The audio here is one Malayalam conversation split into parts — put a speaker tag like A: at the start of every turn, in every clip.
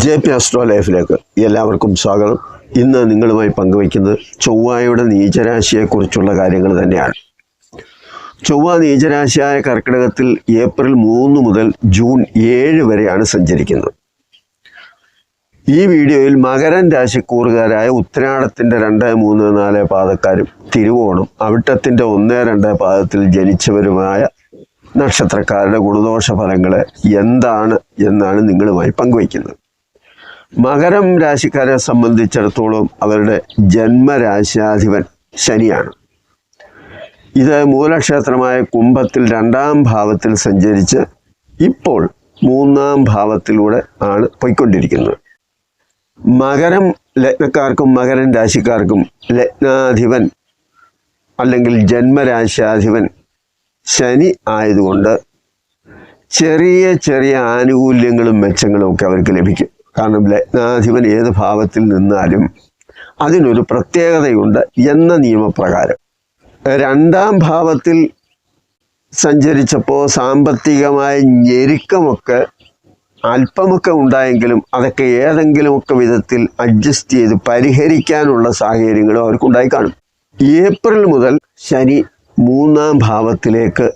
A: ജെ പി അസ്ട്രോ ലൈഫിലേക്ക് എല്ലാവർക്കും സ്വാഗതം. ഇന്ന് നിങ്ങളുമായി പങ്കുവയ്ക്കുന്നത് ചൊവ്വായുടെ നീചരാശിയെക്കുറിച്ചുള്ള കാര്യങ്ങൾ തന്നെയാണ്. ചൊവ്വ നീചരാശിയായ കർക്കിടകത്തിൽ ഏപ്രിൽ മൂന്ന് മുതൽ ജൂൺ ഏഴ് വരെയാണ് സഞ്ചരിക്കുന്നത്. ഈ വീഡിയോയിൽ മകരൻ രാശിക്കൂറുകാരായ ഉത്തരാടത്തിന്റെ രണ്ട് മൂന്ന് നാല് പാദക്കാരും തിരുവോണം അവിട്ടത്തിന്റെ ഒന്ന് രണ്ട് പാദത്തിൽ ജനിച്ചവരുമായ നക്ഷത്രക്കാരുടെ ഗുണദോഷ ഫലങ്ങൾ എന്താണ് എന്നാണ് നിങ്ങളുമായി പങ്കുവയ്ക്കുന്നത്. മകരം രാശിക്കാരെ സംബന്ധിച്ചിടത്തോളം അവരുടെ ജന്മരാശാധിപൻ ശനിയാണ്. ഇത് മൂലക്ഷേത്രമായ കുംഭത്തിൽ രണ്ടാം ഭാവത്തിൽ സഞ്ചരിച്ച് ഇപ്പോൾ മൂന്നാം ഭാവത്തിലൂടെ ആണ് പോയിക്കൊണ്ടിരിക്കുന്നത്. മകരം ലഗ്നക്കാർക്കും മകരൻ രാശിക്കാർക്കും ലഗ്നാധിപൻ അല്ലെങ്കിൽ ജന്മരാശാധിപൻ ശനി ആയതുകൊണ്ട് ചെറിയ ചെറിയ ആനുകൂല്യങ്ങളും മെച്ചങ്ങളും ഒക്കെ അവർക്ക് ലഭിക്കും. കാരണം ലഗ്നാധിപൻ ഏത് ഭാവത്തിൽ നിന്നാലും അതിനൊരു പ്രത്യേകതയുണ്ട് എന്ന നിയമപ്രകാരം. രണ്ടാം ഭാവത്തിൽ സഞ്ചരിച്ചപ്പോൾ സാമ്പത്തികമായ ഞെരുക്കമൊക്കെ അല്പമൊക്കെ ഉണ്ടായെങ്കിലും അതൊക്കെ ഏതെങ്കിലുമൊക്കെ വിധത്തിൽ അഡ്ജസ്റ്റ് ചെയ്ത് പരിഹരിക്കാനുള്ള സാഹചര്യങ്ങളും അവർക്കുണ്ടായി കാണും. ഏപ്രിൽ മുതൽ ശനി മൂന്നാം ഭാവത്തിലേക്ക്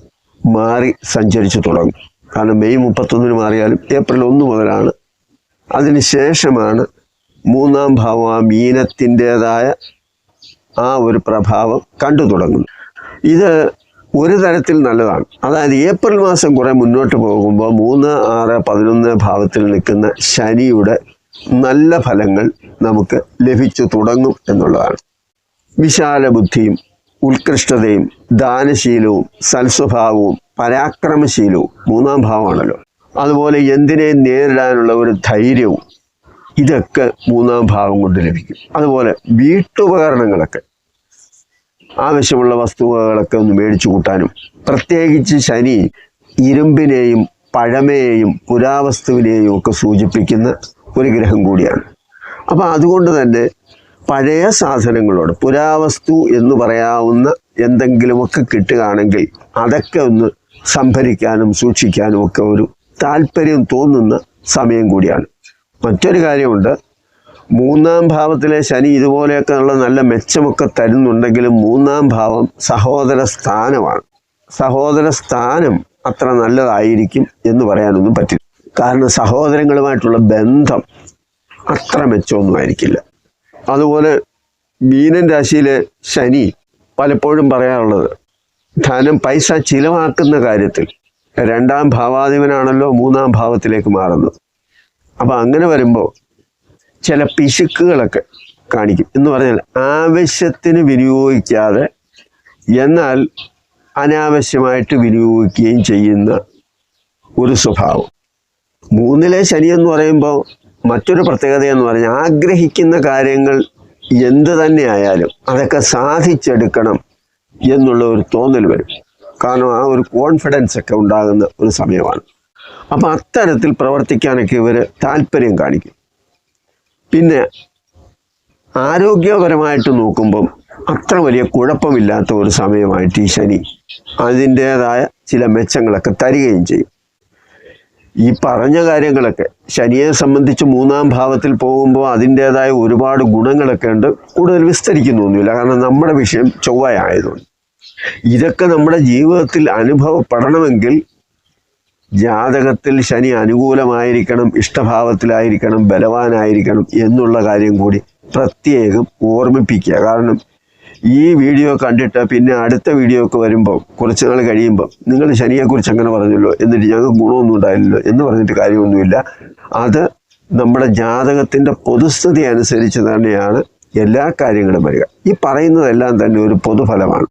A: മാറി സഞ്ചരിച്ചു തുടങ്ങും. കാരണം മെയ് മുപ്പത്തൊന്നിന് മാറിയാലും ഏപ്രിൽ ഒന്ന് മുതലാണ് അതിനുശേഷമാണ് മൂന്നാം ഭാവം ആ മീനത്തിന്റെതായ ആ ഒരു പ്രഭാവം കണ്ടു തുടങ്ങുന്നു ഇത് ഒരു തരത്തിൽ നല്ലതാണ്. അതായത് ഏപ്രിൽ മാസം കുറെ മുന്നോട്ട് പോകുമ്പോൾ മൂന്ന് ആറ് പതിനൊന്ന് ഭാവത്തിൽ നിൽക്കുന്ന ശനിയുടെ നല്ല ഫലങ്ങൾ നമുക്ക് ലഭിച്ചു തുടങ്ങും എന്നുള്ളതാണ്. വിശാല ബുദ്ധിയും ഉത്കൃഷ്ടതയും ദാനശീലവും സൽസ്വഭാവവും പരാക്രമശീലവും മൂന്നാം ഭാവമാണല്ലോ. അതുപോലെ എന്തിനേയും നേരിടാനുള്ള ഒരു ധൈര്യവും ഇതൊക്കെ മൂന്നാം ഭാവം കൊണ്ട് ലഭിക്കും. അതുപോലെ വീട്ടുപകരണങ്ങളൊക്കെ ആവശ്യമുള്ള വസ്തുവകളൊക്കെ ഒന്ന് മേടിച്ചു കൂട്ടാനും പ്രത്യേകിച്ച് ശനി ഇരുമ്പിനെയും പഴമയെയും പുരാവസ്തുവിനെയും ഒക്കെ സൂചിപ്പിക്കുന്ന ഒരു ഗ്രഹം കൂടിയാണ്. അപ്പോൾ അതുകൊണ്ട് തന്നെ പഴയ സാധനങ്ങളോട് പുരാവസ്തു എന്ന് പറയാവുന്ന എന്തെങ്കിലുമൊക്കെ കിട്ടുകയാണെങ്കിൽ അതൊക്കെ ഒന്ന് സംഭരിക്കാനും സൂക്ഷിക്കാനും ഒക്കെ ഒരു താല്പര്യം തോന്നുന്ന സമയം കൂടിയാണ്. മറ്റൊരു കാര്യമുണ്ട്. മൂന്നാം ഭാവത്തിലെ ശനി ഇതുപോലെയൊക്കെ ഉള്ള നല്ല മെച്ചമൊക്കെ തരുന്നുണ്ടെങ്കിലും മൂന്നാം ഭാവം സഹോദര സ്ഥാനമാണ്. സഹോദര സ്ഥാനം അത്ര നല്ലതായിരിക്കും എന്ന് പറയാനൊന്നും പറ്റില്ല. കാരണം സഹോദരങ്ങളുമായിട്ടുള്ള ബന്ധം അത്ര മെച്ചമൊന്നും ആയിരിക്കില്ല. അതുപോലെ മീനൻ രാശിയിലെ ശനി പലപ്പോഴും പറയാറുള്ളത് ധനം പൈസ ചിലവാക്കുന്ന കാര്യത്തിൽ രണ്ടാം ഭാവാധിപനാണല്ലോ മൂന്നാം ഭാവത്തിലേക്ക് മാറുന്നത്. അപ്പോൾ അങ്ങനെ വരുമ്പോൾ ചില പിശുക്കുകളൊക്കെ കാണിക്കും. എന്ന് പറഞ്ഞാൽ ആവശ്യത്തിന് വിനിയോഗിക്കാതെ എന്നാൽ അനാവശ്യമായിട്ട് വിനിയോഗിക്കുകയും ചെയ്യുന്ന ഒരു സ്വഭാവം. മൂന്നിലെ ശനി എന്ന് പറയുമ്പോൾ മറ്റൊരു പ്രത്യേകത എന്ന് പറഞ്ഞാൽ ആഗ്രഹിക്കുന്ന കാര്യങ്ങൾ എന്ത് തന്നെ ആയാലും അതൊക്കെ സാധിച്ചെടുക്കണം എന്നുള്ള ഒരു തോന്നൽ വരും. കാരണം ആ ഒരു കോൺഫിഡൻസ് ഒക്കെ ഉണ്ടാകുന്ന ഒരു സമയമാണ്. അപ്പം അത്തരത്തിൽ പ്രവർത്തിക്കാനൊക്കെ ഇവർ താല്പര്യം കാണിക്കും. പിന്നെ ആരോഗ്യപരമായിട്ട് നോക്കുമ്പം അത്ര വലിയ കുഴപ്പമില്ലാത്ത ഒരു സമയമായിട്ട് ഈ ശനി അതിന്റേതായ ചില മെച്ചങ്ങളൊക്കെ തരികയും ചെയ്യും. ഈ പറഞ്ഞ കാര്യങ്ങളൊക്കെ ശനിയെ സംബന്ധിച്ച് മൂന്നാം ഭാവത്തിൽ പോകുമ്പോൾ അതിന്റേതായ ഒരുപാട് ഗുണങ്ങളൊക്കെ ഉണ്ട്. കൂടുതൽ വിസ്തരിക്കുന്നൊന്നുമില്ല. കാരണം നമ്മുടെ വിഷയം ചൊവ്വയായതുകൊണ്ട്. ഇതൊക്കെ നമ്മുടെ ജീവിതത്തിൽ അനുഭവപ്പെടണമെങ്കിൽ ജാതകത്തിൽ ശനി അനുകൂലമായിരിക്കണം ഇഷ്ടഭാവത്തിലായിരിക്കണം ബലവാനായിരിക്കണം എന്നുള്ള കാര്യം കൂടി പ്രത്യേകം ഓർമ്മിപ്പിക്കുക. കാരണം ഈ വീഡിയോ കണ്ടിട്ട് പിന്നെ അടുത്ത വീഡിയോ ഒക്കെ വരുമ്പോൾ കുറച്ച് നാൾ കഴിയുമ്പോൾ നിങ്ങൾ ശനിയെക്കുറിച്ച് അങ്ങനെ പറഞ്ഞല്ലോ എന്നിട്ട് ഞങ്ങൾക്ക് ഗുണമൊന്നും ഉണ്ടായില്ലല്ലോ എന്ന് പറഞ്ഞിട്ട് കാര്യമൊന്നുമില്ല. അത് നമ്മുടെ ജാതകത്തിന്റെ പൊതുസ്ഥിതി അനുസരിച്ച് തന്നെയാണ് എല്ലാ കാര്യങ്ങളും വരിക. ഈ പറയുന്നതെല്ലാം തന്നെ ഒരു പൊതുഫലമാണ്.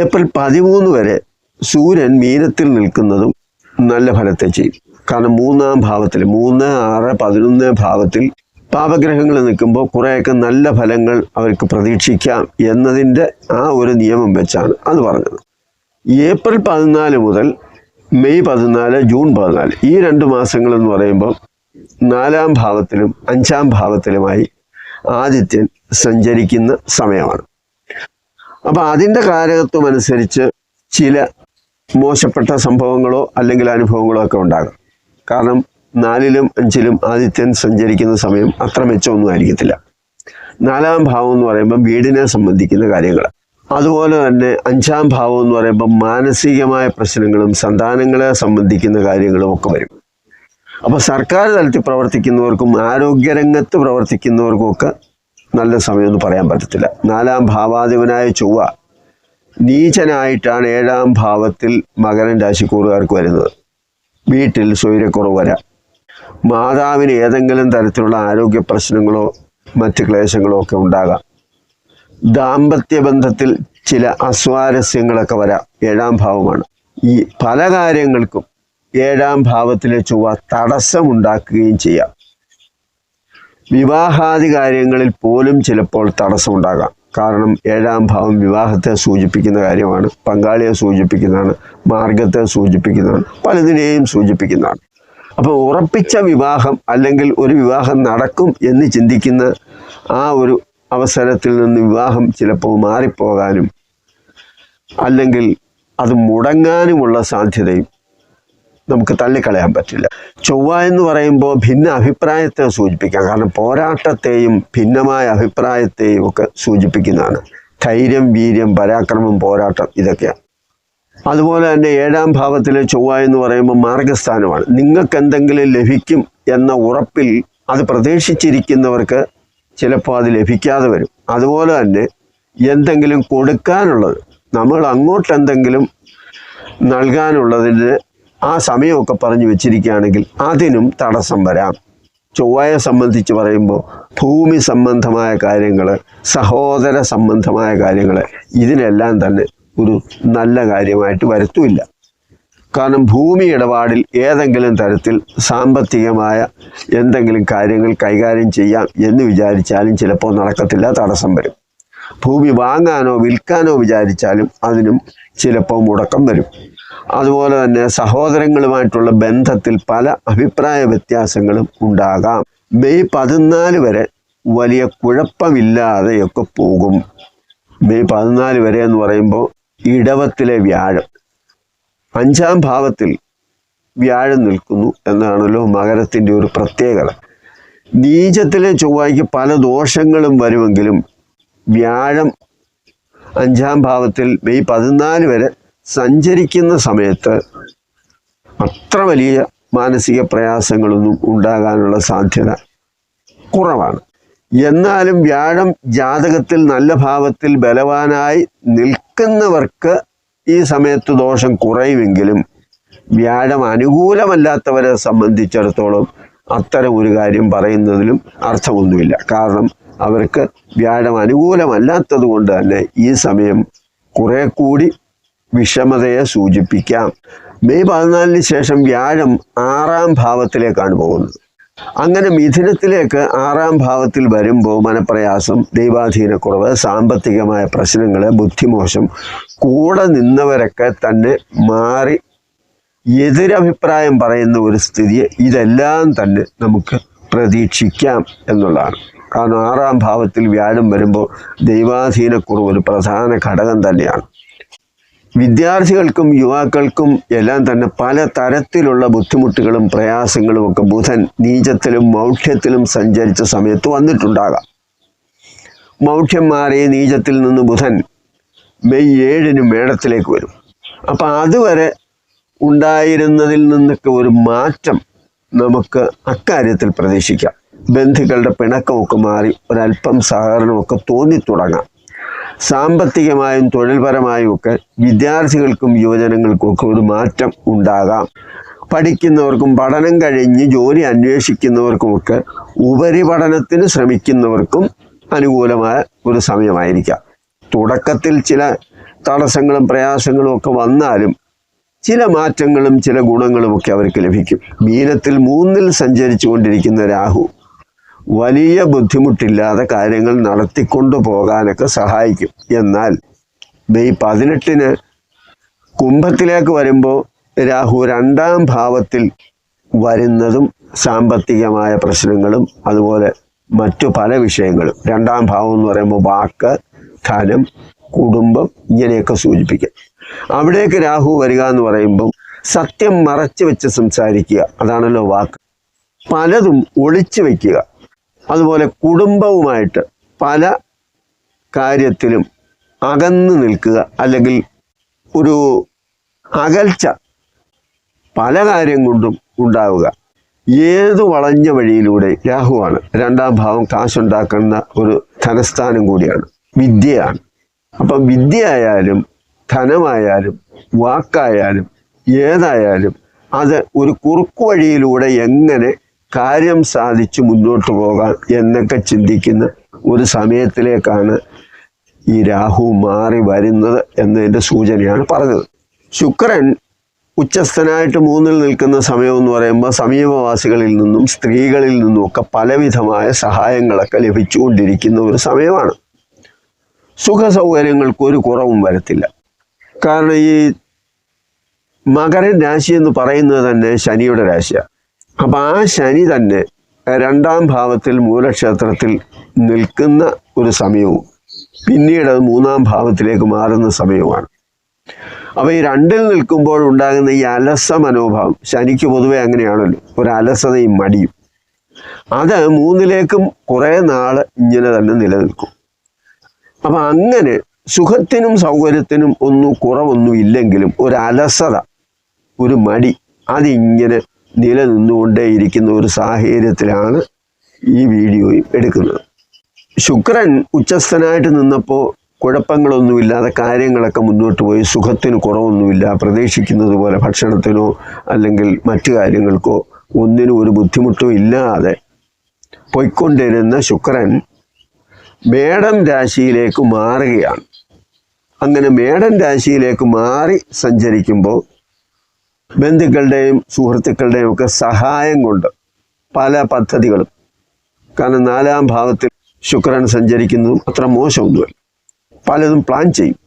A: ഏപ്രിൽ പതിമൂന്ന് വരെ സൂര്യൻ മീനത്തിൽ നിൽക്കുന്നതും നല്ല ഫലത്തെ ചെയ്യും. കാരണം മൂന്നാം ഭാവത്തിൽ മൂന്ന് ആറ് പതിനൊന്ന് ഭാവത്തിൽ പാപഗ്രഹങ്ങൾ നിൽക്കുമ്പോൾ കുറേയൊക്കെ നല്ല ഫലങ്ങൾ അവർക്ക് പ്രതീക്ഷിക്കാം എന്നതിന്റെ ആ ഒരു നിയമം വെച്ചാണ് അത് പറഞ്ഞത്. ഏപ്രിൽ പതിനാല് മുതൽ മെയ് പതിനാല് ജൂൺ പതിനാല് ഈ രണ്ട് മാസങ്ങൾ എന്ന് പറയുമ്പോൾ നാലാം ഭാവത്തിലും അഞ്ചാം ഭാവത്തിലുമായി ആദിത്യൻ സഞ്ചരിക്കുന്ന സമയമാണ്. അപ്പം അതിന്റെ കാരകത്വം അനുസരിച്ച് ചില മോശപ്പെട്ട സംഭവങ്ങളോ അല്ലെങ്കിൽ അനുഭവങ്ങളോ ഒക്കെ ഉണ്ടാകും. കാരണം നാലിലും അഞ്ചിലും ആദിത്യൻ സഞ്ചരിക്കുന്ന സമയം അത്ര മെച്ചമൊന്നും ആയിരിക്കത്തില്ല. നാലാം ഭാവം എന്ന് പറയുമ്പോൾ വീടിനെ സംബന്ധിക്കുന്ന കാര്യങ്ങൾ അതുപോലെ തന്നെ അഞ്ചാം ഭാവം എന്ന് പറയുമ്പോൾ മാനസികമായ പ്രശ്നങ്ങളും സന്താനങ്ങളെ സംബന്ധിക്കുന്ന കാര്യങ്ങളും ഒക്കെ വരും. അപ്പോൾ സർക്കാർ തലത്തിൽ പ്രവർത്തിക്കുന്നവർക്കും ആരോഗ്യരംഗത്ത് പ്രവർത്തിക്കുന്നവർക്കും ഒക്കെ നല്ല സമയമൊന്നും പറയാൻ പറ്റത്തില്ല. നാലാം ഭാവാധിപനായ ചൊവ്വ നീചനായിട്ടാണ് ഏഴാം ഭാവത്തിൽ മകരൻ രാശിക്കൂറുകാർക്ക് വരുന്നത്. വീട്ടിൽ സ്വൈരക്കുറവ് വരാം. മാതാവിന് ഏതെങ്കിലും തരത്തിലുള്ള ആരോഗ്യ പ്രശ്നങ്ങളോ മറ്റ് ക്ലേശങ്ങളോ ഒക്കെ ഉണ്ടാകാം. ദാമ്പത്യ ബന്ധത്തിൽ ചില അസ്വാരസ്യങ്ങളൊക്കെ വരാം. ഏഴാം ഭാവമാണ്. ഈ പല കാര്യങ്ങൾക്കും ഏഴാം ഭാവത്തിലെ ചൊവ്വ തടസ്സമുണ്ടാക്കുകയും ചെയ്യാം. വിവാഹാദി കാര്യങ്ങളിൽ പോലും ചിലപ്പോൾ തടസ്സമുണ്ടാകാം. കാരണം ഏഴാം ഭാവം വിവാഹത്തെ സൂചിപ്പിക്കുന്ന കാര്യമാണ് പങ്കാളിയെ സൂചിപ്പിക്കുന്നതാണ് മാർഗത്തെ സൂചിപ്പിക്കുന്നതാണ് പലതിനെയും സൂചിപ്പിക്കുന്നതാണ്. അപ്പോൾ ഉറപ്പിച്ച വിവാഹം അല്ലെങ്കിൽ ഒരു വിവാഹം നടക്കും എന്ന് ചിന്തിക്കുന്ന ആ ഒരു അവസരത്തിൽ നിന്ന് വിവാഹം ചിലപ്പോൾ മാറിപ്പോകാനും അല്ലെങ്കിൽ അത് മുടങ്ങാനുമുള്ള സാധ്യതയും നമുക്ക് തള്ളിക്കളയാൻ പറ്റില്ല. ചൊവ്വ എന്ന് പറയുമ്പോൾ ഭിന്ന അഭിപ്രായത്തെ സൂചിപ്പിക്കാം. കാരണം പോരാട്ടത്തെയും ഭിന്നമായ അഭിപ്രായത്തെയും ഒക്കെ സൂചിപ്പിക്കുന്നതാണ്. ധൈര്യം വീര്യം പരാക്രമം പോരാട്ടം ഇതൊക്കെയാണ്. അതുപോലെ തന്നെ ഏഴാം ഭാവത്തിലെ ചൊവ്വ എന്ന് പറയുമ്പോൾ മാർഗസ്ഥാനമാണ്. നിങ്ങൾക്ക് എന്തെങ്കിലും ലഭിക്കും എന്ന ഉറപ്പിൽ അത് പ്രതീക്ഷിച്ചിരിക്കുന്നവർക്ക് ചിലപ്പോൾ അത് ലഭിക്കാതെ വരും. അതുപോലെ തന്നെ എന്തെങ്കിലും കൊടുക്കാനുള്ളത് നമ്മൾ അങ്ങോട്ട് എന്തെങ്കിലും നൽകാനുള്ളതിന് ആ സമയമൊക്കെ പറഞ്ഞു വെച്ചിരിക്കുകയാണെങ്കിൽ അതിനും തടസ്സം വരാം. ചൊവ്വയെ സംബന്ധിച്ച് പറയുമ്പോൾ ഭൂമി സംബന്ധമായ കാര്യങ്ങൾ സഹോദര സംബന്ധമായ കാര്യങ്ങൾ ഇതിനെല്ലാം തന്നെ ഒരു നല്ല കാര്യമായിട്ട് വരുത്തുമില്ല കാരണം ഭൂമി ഇടപാടിൽ ഏതെങ്കിലും തരത്തിൽ സാമ്പത്തികമായ എന്തെങ്കിലും കാര്യങ്ങൾ കൈകാര്യം ചെയ്യാം എന്ന് വിചാരിച്ചാലും ചിലപ്പോൾ നടക്കത്തില്ല തടസ്സം വരും. ഭൂമി വാങ്ങാനോ വിൽക്കാനോ വിചാരിച്ചാലും അതിനും ചിലപ്പോൾ മുടക്കം വരും. അതുപോലെ തന്നെ സഹോദരങ്ങളുമായിട്ടുള്ള ബന്ധത്തിൽ പല അഭിപ്രായ വ്യത്യാസങ്ങളും ഉണ്ടാകാം. മെയ് പതിനാല് വരെ വലിയ കുഴപ്പമില്ലാതെയൊക്കെ പോകും. മെയ് പതിനാല് വരെ എന്ന് പറയുമ്പോൾ ഇടവത്തിലെ വ്യാഴം. അഞ്ചാം ഭാവത്തിൽ വ്യാഴം നിൽക്കുന്നു എന്നാണല്ലോ മകരത്തിന്റെ ഒരു പ്രത്യേകത. നീചത്തിലെ ചൊവ്വായ്ക്ക് പല ദോഷങ്ങളും വരുമെങ്കിലും വ്യാഴം അഞ്ചാം ഭാവത്തിൽ മെയ് പതിനാല് വരെ സഞ്ചരിക്കുന്ന സമയത്ത് അത്ര വലിയ മാനസിക പ്രയാസങ്ങളൊന്നും ഉണ്ടാകാനുള്ള സാധ്യത കുറവാണ്. എന്നാലും വ്യാഴം ജാതകത്തിൽ നല്ല ഭാവത്തിൽ ബലവാനായി നിൽക്കുന്നവർക്ക് ഈ സമയത്ത് ദോഷം കുറയുമെങ്കിലും വ്യാഴം അനുകൂലമല്ലാത്തവരെ സംബന്ധിച്ചിടത്തോളം അത്തരം ഒരു കാര്യം പറയുന്നതിലും അർത്ഥമൊന്നുമില്ല. കാരണം അവർക്ക് വ്യാഴം അനുകൂലമല്ലാത്തത് കൊണ്ട് തന്നെ ഈ സമയം കുറെ കൂടി വിഷമതയെ സൂചിപ്പിക്കാം. മെയ് പതിനാലിന് ശേഷം വ്യാഴം ആറാം ഭാവത്തിലേക്കാണ് പോകുന്നത്. അങ്ങനെ മിഥുനത്തിലേക്ക് ആറാം ഭാവത്തിൽ വരുമ്പോൾ മനപ്രയാസം ദൈവാധീനക്കുറവ് സാമ്പത്തികമായ പ്രശ്നങ്ങൾ ബുദ്ധിമോശം കൂടെ നിന്നവരൊക്കെ തന്നെ മാറി എതിരഭിപ്രായം പറയുന്ന ഒരു സ്ഥിതി ഇതെല്ലാം തന്നെ നമുക്ക് പ്രതീക്ഷിക്കാം എന്നുള്ളതാണ്. കാരണം ആറാം ഭാവത്തിൽ വ്യാഴം വരുമ്പോൾ ദൈവാധീനക്കുറവ് ഒരു പ്രധാന ഘടകം തന്നെയാണ്. വിദ്യാർത്ഥികൾക്കും യുവാക്കൾക്കും എല്ലാം തന്നെ പല തരത്തിലുള്ള ബുദ്ധിമുട്ടുകളും പ്രയാസങ്ങളും ഒക്കെ ബുധൻ നീചത്തിലും മൗഢ്യത്തിലും സഞ്ചരിച്ച സമയത്ത് വന്നിട്ടുണ്ടാകാം. മൗഢ്യം മാറി നീചത്തിൽ നിന്ന് ബുധൻ മെയ് ഏഴിന് മേടത്തിലേക്ക് വരും. അപ്പം അതുവരെ ഉണ്ടായിരുന്നതിൽ നിന്നൊക്കെ ഒരു മാറ്റം നമുക്ക് അക്കാര്യത്തിൽ പ്രതീക്ഷിക്കാം. ബന്ധുക്കളുടെ പിണക്കമൊക്കെ മാറി ഒരല്പം സഹകരണമൊക്കെ തോന്നിത്തുടങ്ങാം സാമ്പത്തികമായും തൊഴിൽപരമായും ഒക്കെ വിദ്യാർത്ഥികൾക്കും യുവജനങ്ങൾക്കും ഒക്കെ ഒരു മാറ്റം ഉണ്ടാകാം. പഠിക്കുന്നവർക്കും പഠനം കഴിഞ്ഞ് ജോലി അന്വേഷിക്കുന്നവർക്കുമൊക്കെ ഉപരിപഠനത്തിന് ശ്രമിക്കുന്നവർക്കും അനുകൂലമായ ഒരു സമയമായിരിക്കാം. തുടക്കത്തിൽ ചില തടസ്സങ്ങളും പ്രയാസങ്ങളും ഒക്കെ വന്നാലും ചില മാറ്റങ്ങളും ചില ഗുണങ്ങളും ഒക്കെ അവർക്ക് ലഭിക്കും. മീനത്തിൽ മൂന്നിൽ സഞ്ചരിച്ചു കൊണ്ടിരിക്കുന്ന രാഹു വലിയ ബുദ്ധിമുട്ടില്ലാതെ കാര്യങ്ങൾ നടത്തിക്കൊണ്ടു പോകാനൊക്കെ സഹായിക്കും. എന്നാൽ മെയ് പതിനെട്ടിന് കുംഭത്തിലേക്ക് വരുമ്പോൾ രാഹു രണ്ടാം ഭാവത്തിൽ വരുന്നതും സാമ്പത്തികമായ പ്രശ്നങ്ങളും അതുപോലെ മറ്റു പല വിഷയങ്ങളും. രണ്ടാം ഭാവം എന്ന് പറയുമ്പോൾ വാക്ക് ധനം കുടുംബം ഇങ്ങനെയൊക്കെ സൂചിപ്പിക്കാം. അവിടേക്ക് രാഹു വരിക എന്ന് പറയുമ്പം സത്യം മറച്ചു വെച്ച് സംസാരിക്കുക. അതാണല്ലോ വാക്ക്. പലതും ഒളിച്ചു വയ്ക്കുക അതുപോലെ കുടുംബവുമായിട്ട് പല കാര്യത്തിലും അകന്നു നിൽക്കുക അല്ലെങ്കിൽ ഒരു അകൽച്ച പല കാര്യം കൊണ്ടും ഉണ്ടാവുക. ഏത് വളഞ്ഞ വഴിയിലൂടെ രാഹുവാണ് രണ്ടാം ഭാവം കാശുണ്ടാക്കുന്ന ഒരു ധനസ്ഥാനം കൂടിയാണ്. വിദ്യയാണ്. അപ്പം വിദ്യ ആയാലും ധനമായാലും വാക്കായാലും ഏതായാലും അത് ഒരു കുറുക്കു വഴിയിലൂടെ എങ്ങനെ കാര്യം സാധിച്ച് മുന്നോട്ട് പോകാം എന്നൊക്കെ ചിന്തിക്കുന്ന ഒരു സമയത്തിലേക്കാണ് ഈ രാഹു മാറി വരുന്നത് എന്നതിന്റെ സൂചനയാണ് പറഞ്ഞത്. ശുക്രൻ ഉച്ചസ്ഥനായിട്ട് മൂന്നിൽ നിൽക്കുന്ന സമയം എന്ന് പറയുമ്പോൾ സമീപവാസികളിൽ നിന്നും സ്ത്രീകളിൽ നിന്നും ഒക്കെ പലവിധമായ സഹായങ്ങളൊക്കെ ലഭിച്ചുകൊണ്ടിരിക്കുന്ന ഒരു സമയമാണ്. സുഖ സൗകര്യങ്ങൾക്ക് ഒരു കുറവും വരത്തില്ല. കാരണം ഈ മകരൻ രാശി എന്ന് പറയുന്നത് തന്നെ ശനിയുടെ രാശിയാണ്. അപ്പം ആ ശനി തന്നെ രണ്ടാം ഭാവത്തിൽ മൂലക്ഷേത്രത്തിൽ നിൽക്കുന്ന ഒരു സമയവും പിന്നീട് അത് മൂന്നാം ഭാവത്തിലേക്ക് മാറുന്ന സമയവുമാണ്. അപ്പോൾ ഈ രണ്ടിൽ നിൽക്കുമ്പോൾ ഉണ്ടാകുന്ന ഈ അലസ മനോഭാവം ശനിക്ക് പൊതുവെ അങ്ങനെയാണല്ലോ ഒരു അലസതയും മടിയും. അത് മൂന്നിലേക്കും കുറേ നാൾ ഇങ്ങനെ തന്നെ നിലനിൽക്കും. അപ്പം അങ്ങനെ സുഖത്തിനും സൗകര്യത്തിനും ഒന്നും കുറവൊന്നും ഇല്ലെങ്കിലും ഒരു അലസത ഒരു മടി അതിങ്ങനെ നിലനിന്നുകൊണ്ടേയിരിക്കുന്ന ഒരു സാഹചര്യത്തിലാണ് ഈ വീഡിയോയും എടുക്കുന്നത്. ശുക്രൻ ഉച്ചസ്ഥനായിട്ട് നിന്നപ്പോൾ കുഴപ്പങ്ങളൊന്നുമില്ലാതെ കാര്യങ്ങളൊക്കെ മുന്നോട്ട് പോയി. സുഖത്തിന് കുറവൊന്നുമില്ല. പ്രതീക്ഷിക്കുന്നത് പോലെ ഭക്ഷണത്തിനോ അല്ലെങ്കിൽ മറ്റു കാര്യങ്ങൾക്കോ ഒന്നിനും ഒരു ബുദ്ധിമുട്ടും ഇല്ലാതെ പൊയ്ക്കൊണ്ടിരുന്ന ശുക്രൻ മേടം രാശിയിലേക്ക് മാറുകയാണ്. അങ്ങനെ മേടം രാശിയിലേക്ക് മാറി സഞ്ചരിക്കുമ്പോൾ ബന്ധുക്കളുടെയും സുഹൃത്തുക്കളുടെയും ഒക്കെ സഹായം കൊണ്ട് പല പദ്ധതികളും. കാരണം നാലാം ഭാവത്തിൽ ശുക്രൻ സഞ്ചരിക്കുന്നതും അത്ര മോശമൊന്നുമല്ല. പലതും പ്ലാൻ ചെയ്യും.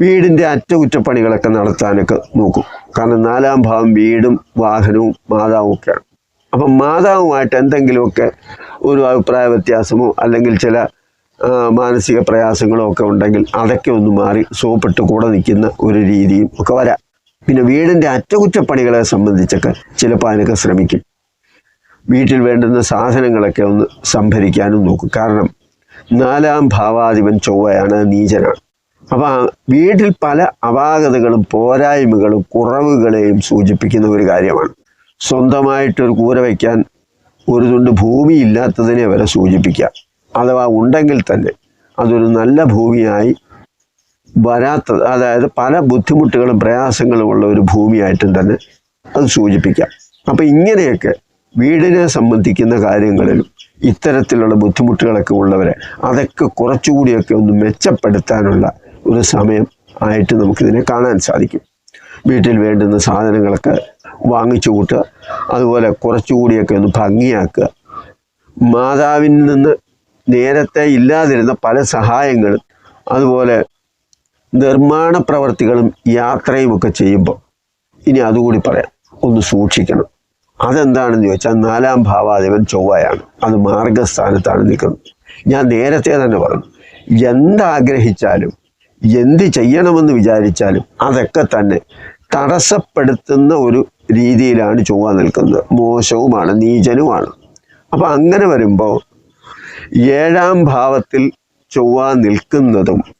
A: വീടിന്റെ അറ്റകുറ്റപ്പണികളൊക്കെ നടത്താനൊക്കെ നോക്കും. കാരണം നാലാം ഭാവം വീടും വാഹനവും മാതാവും ഒക്കെയാണ്. അപ്പം മാതാവുമായിട്ട് എന്തെങ്കിലുമൊക്കെ ഒരു അഭിപ്രായ വ്യത്യാസമോ അല്ലെങ്കിൽ ചില മാനസിക പ്രയാസങ്ങളോ ഒക്കെ ഉണ്ടെങ്കിൽ അതൊക്കെ ഒന്ന് മാറി സോപ്പിട്ട് കൂടെ നിൽക്കുന്ന ഒരു രീതിയും ഒക്കെ വരാം. പിന്നെ വീടിന്റെ അറ്റകുറ്റപ്പണികളെ സംബന്ധിച്ചൊക്കെ ചിലപ്പോൾ അതിനൊക്കെ ശ്രമിക്കും. വീട്ടിൽ വേണ്ടുന്ന സാധനങ്ങളൊക്കെ ഒന്ന് സംഭരിക്കാനും നോക്കും. കാരണം നാലാം ഭാവാധിപൻ ചൊവ്വയാണ് നീചനാണ്. അപ്പം വീട്ടിൽ പല അപാകതകളും പോരായ്മകളും കുറവുകളെയും സൂചിപ്പിക്കുന്ന ഒരു കാര്യമാണ്. സ്വന്തമായിട്ടൊരു കൂര വയ്ക്കാൻ ഒരു തുണ്ട് ഭൂമി ഇല്ലാത്തതിനെ വരെ സൂചിപ്പിക്കാം അഥവാ ഉണ്ടെങ്കിൽ തന്നെ അതൊരു നല്ല ഭൂമിയായി വരാത്തത് അതായത് പല ബുദ്ധിമുട്ടുകളും പ്രയാസങ്ങളും ഉള്ള ഒരു ഭൂമിയായിട്ടും തന്നെ അത് സൂചിപ്പിക്കാം. അപ്പം ഇങ്ങനെയൊക്കെ വീടിനെ സംബന്ധിക്കുന്ന കാര്യങ്ങളിലും ഇത്തരത്തിലുള്ള ബുദ്ധിമുട്ടുകളൊക്കെ ഉള്ളവരെ അതൊക്കെ കുറച്ചുകൂടിയൊക്കെ ഒന്ന് മെച്ചപ്പെടുത്താനുള്ള ഒരു സമയം ആയിട്ട് നമുക്കിതിനെ കാണാൻ സാധിക്കും. വീട്ടിൽ വേണ്ടുന്ന സാധനങ്ങളൊക്കെ വാങ്ങിച്ചു കൂട്ടുക അതുപോലെ കുറച്ചുകൂടിയൊക്കെ ഒന്ന് ഭംഗിയാക്കുക. മാതാവിൽ നിന്ന് നേരത്തെ ഇല്ലാതിരുന്ന പല സഹായങ്ങളും അതുപോലെ നിർമ്മാണ പ്രവർത്തികളും യാത്രയും ഒക്കെ ചെയ്യുമ്പോൾ ഇനി അതുകൂടി പറയാം. ഒന്ന് സൂക്ഷിക്കണം. അതെന്താണെന്ന് ചോദിച്ചാൽ നാലാം ഭാവാധിപൻ ചൊവ്വയാണ്. അത് മാർഗസ്ഥാനത്താണ് നിൽക്കുന്നത്. ഞാൻ നേരത്തെ തന്നെ പറഞ്ഞു എന്താഗ്രഹിച്ചാലും എന്ത് ചെയ്യണമെന്ന് വിചാരിച്ചാലും അതൊക്കെ തന്നെ തടസ്സപ്പെടുത്തുന്ന ഒരു രീതിയിലാണ് ചൊവ്വ നിൽക്കുന്നത്. മോശവുമാണ് നീചനുമാണ്. അപ്പം അങ്ങനെ വരുമ്പോൾ ഏഴാം ഭാവത്തിൽ ചൊവ്വ നിൽക്കുന്നതും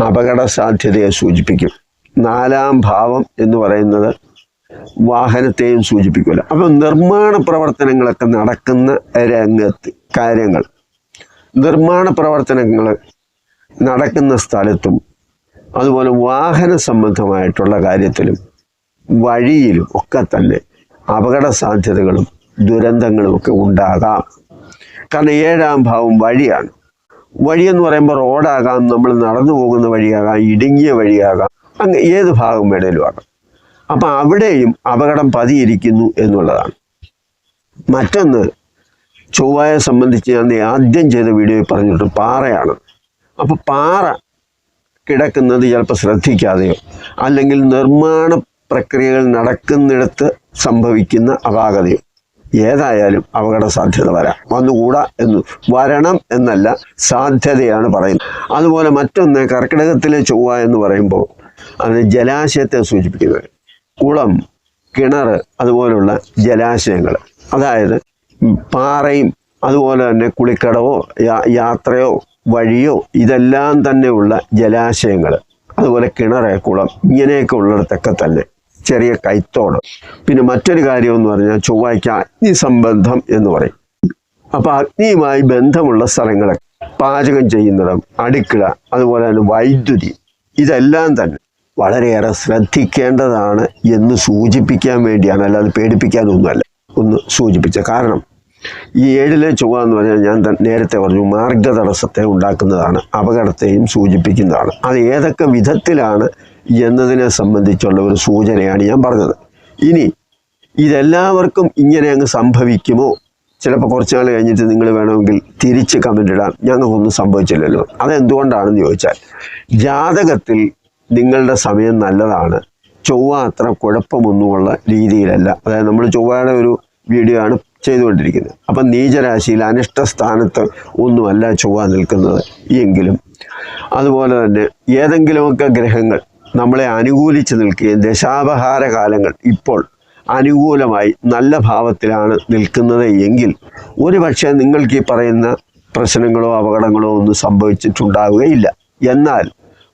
A: അപകട സാധ്യതയെ സൂചിപ്പിക്കും. നാലാം ഭാവം എന്ന് പറയുന്നത് വാഹനത്തെയും സൂചിപ്പിക്കില്ല അപ്പോൾ നിർമ്മാണ പ്രവർത്തനങ്ങളൊക്കെ നടക്കുന്ന രംഗത്ത് കാര്യങ്ങൾ. നിർമ്മാണ പ്രവർത്തനങ്ങൾ നടക്കുന്ന സ്ഥലത്തും അതുപോലെ വാഹന സംബന്ധമായിട്ടുള്ള കാര്യത്തിലും വഴിയിലും ഒക്കെ തന്നെ അപകട സാധ്യതകളും ദുരന്തങ്ങളും ഒക്കെ ഉണ്ടാകാം. കാരണം ഏഴാം ഭാവം വഴിയാണ്. വഴിയെന്ന് പറയുമ്പോൾ റോഡാകാം നമ്മൾ നടന്നു പോകുന്ന വഴിയാകാം ഇടുങ്ങിയ വഴിയാകാം അങ്ങ് ഏത് ഭാഗം വേണേലും ആകാം. അപ്പം അവിടെയും അപകടം പതിയിരിക്കുന്നു എന്നുള്ളതാണ്. മറ്റൊന്ന് ചൊവ്വയെ സംബന്ധിച്ച് ഞാൻ ആദ്യം ചെയ്ത വീഡിയോയിൽ പറഞ്ഞിട്ട് പാറയാണ്. അപ്പോൾ പാറ കിടക്കുന്നത് ചിലപ്പോൾ ശ്രദ്ധിക്കാതെയോ അല്ലെങ്കിൽ നിർമ്മാണ പ്രക്രിയകൾ നടക്കുന്നിടത്ത് സംഭവിക്കുന്ന അപാകതയോ. ഏതായാലും അപകട സാധ്യത വരാം. വന്നുകൂടാ എന്ന് വരണം എന്നല്ല സാധ്യതയാണ് പറയുന്നത്. അതുപോലെ മറ്റൊന്ന് കർക്കിടകത്തിലെ ചൊവ്വ എന്ന് പറയുമ്പോൾ അതിന് ജലാശയത്തെ സൂചിപ്പിക്കുന്നത് കുളം കിണർ അതുപോലുള്ള ജലാശയങ്ങൾ. അതായത് പാറയും അതുപോലെ തന്നെ കുളിക്കടവോ യാത്രയോ വഴിയോ ഇതെല്ലാം തന്നെയുള്ള ജലാശയങ്ങൾ. അതുപോലെ കിണറ് കുളം ഇങ്ങനെയൊക്കെ ഉള്ളിടത്തൊക്കെ തന്നെ. ചെറിയ കൈത്തോട്. പിന്നെ മറ്റൊരു കാര്യം എന്ന് പറഞ്ഞാൽ ചൊവ്വാഴ്ച അഗ്നി സംബന്ധം എന്ന് പറയും. അപ്പോൾ അഗ്നിയുമായി ബന്ധമുള്ള സ്ഥലങ്ങളൊക്കെ പാചകം ചെയ്യുന്നിടം അടുക്കള അതുപോലെ തന്നെ വൈദ്യുതി ഇതെല്ലാം തന്നെ വളരെയേറെ ശ്രദ്ധിക്കേണ്ടതാണ് എന്ന് സൂചിപ്പിക്കാൻ വേണ്ടിയാണ്. അല്ലാതെ പേടിപ്പിക്കാനൊന്നുമല്ല. ഒന്ന് സൂചിപ്പിച്ച കാരണം ഈ ഏഴിലെ ചൊവ്വ എന്ന് പറഞ്ഞാൽ ഞാൻ നേരത്തെ പറഞ്ഞു മാർഗതടസ്സത്തെ ഉണ്ടാക്കുന്നതാണ് അപകടത്തെയും സൂചിപ്പിക്കുന്നതാണ്. അത് ഏതൊക്കെ വിധത്തിലാണ് എന്നതിനെ സംബന്ധിച്ചുള്ള ഒരു സൂചനയാണ് ഞാൻ പറഞ്ഞത്. ഇനി ഇതെല്ലാവർക്കും ഇങ്ങനെ അങ്ങ് സംഭവിക്കുമോ? ചിലപ്പോൾ കുറച്ച് നാൾ കഴിഞ്ഞിട്ട് നിങ്ങൾ വേണമെങ്കിൽ തിരിച്ച് കമന്റ് ഇടാം. ഞങ്ങൾക്കൊന്നും സംഭവിച്ചില്ലല്ലോ. അതെന്തുകൊണ്ടാണെന്ന് ചോദിച്ചാൽ ജാതകത്തിൽ നിങ്ങളുടെ സമയം നല്ലതാണ്. ചൊവ്വ അത്ര കുഴപ്പമൊന്നുമുള്ള രീതിയിലല്ല. അതായത് നമ്മൾ ചൊവ്വയുടെ ഒരു വീഡിയോ ആണ് ചെയ്തുകൊണ്ടിരിക്കുന്നത്. അപ്പം നീചരാശിയിൽ അനിഷ്ട സ്ഥാനത്ത് ഒന്നുമല്ല ചൊവ്വ നിൽക്കുന്നത് എങ്കിലും. അതുപോലെ തന്നെ ഏതെങ്കിലുമൊക്കെ ഗ്രഹങ്ങൾ നമ്മളെ അനുകൂലിച്ച് നിൽക്കുകയും ദശാപഹാര കാലങ്ങൾ ഇപ്പോൾ അനുകൂലമായി നല്ല ഭാവത്തിലാണ് നിൽക്കുന്നത് എങ്കിൽ ഒരുപക്ഷെ നിങ്ങൾക്ക് ഈ പറയുന്ന പ്രശ്നങ്ങളോ അപകടങ്ങളോ ഒന്നും സംഭവിച്ചിട്ടുണ്ടാവുകയില്ല. എന്നാൽ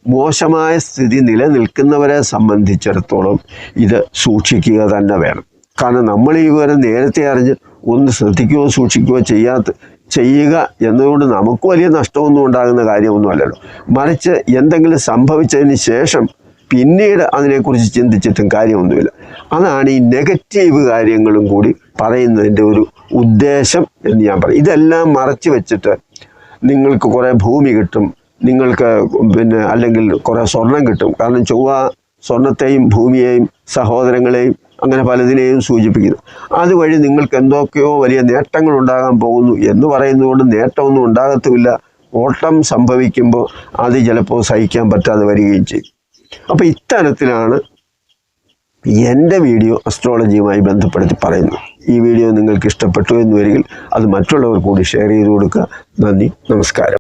A: മോശമായ സ്ഥിതി നിലനിൽക്കുന്നവരെ സംബന്ധിച്ചിടത്തോളം ഇത് സൂക്ഷിക്കുക തന്നെ വേണം. കാരണം നമ്മൾ ഈ വിവരം നേരത്തെ അറിഞ്ഞ് ഒന്ന് ശ്രദ്ധിക്കുകയോ സൂക്ഷിക്കുകയോ ചെയ്യാത്ത ചെയ്യുക എന്നതുകൊണ്ട് നമുക്ക് വലിയ നഷ്ടമൊന്നും ഉണ്ടാകുന്ന കാര്യമൊന്നുമല്ലല്ലോ. മറിച്ച് എന്തെങ്കിലും സംഭവിച്ചതിന് ശേഷം പിന്നീട് അതിനെക്കുറിച്ച് ചിന്തിച്ചിട്ടും കാര്യമൊന്നുമില്ല. അതാണ് ഈ നെഗറ്റീവ് കാര്യങ്ങളും കൂടി പറയുന്നതിന്റെ ഒരു ഉദ്ദേശം എന്ന് ഞാൻ പറയും. ഇതെല്ലാം മറച്ചു വെച്ചിട്ട് നിങ്ങൾക്ക് കുറേ ഭൂമി കിട്ടും നിങ്ങൾക്ക് പിന്നെ അല്ലെങ്കിൽ കുറേ സ്വർണം കിട്ടും. കാരണം ചൊവ്വ സ്വർണത്തെയും ഭൂമിയെയും സഹോദരങ്ങളെയും അങ്ങനെ പലതിനെയും സൂചിപ്പിക്കുന്നു. അതുവഴി നിങ്ങൾക്ക് എന്തൊക്കെയോ വലിയ നേട്ടങ്ങൾ ഉണ്ടാകാൻ പോകുന്നു എന്ന് പറയുന്നതുകൊണ്ട് നേട്ടമൊന്നും ഉണ്ടാകത്തുമില്ല. ഓട്ടം സംഭവിക്കുമ്പോൾ അത് ചിലപ്പോൾ സഹിക്കാൻ പറ്റാതെ വരികയും ചെയ്യും. അപ്പോൾ ഇത്തരത്തിലാണ് എന്റെ വീഡിയോ അസ്ട്രോളജിയുമായി ബന്ധപ്പെടുത്തി പറയുന്നു ഈ വീഡിയോ നിങ്ങൾക്ക് ഇഷ്ടപ്പെട്ടു എന്ന് വരികിൽ അത് മറ്റുള്ളവർ കൂടി ഷെയർ ചെയ്ത് കൊടുക്കുക. നന്ദി നമസ്കാരം.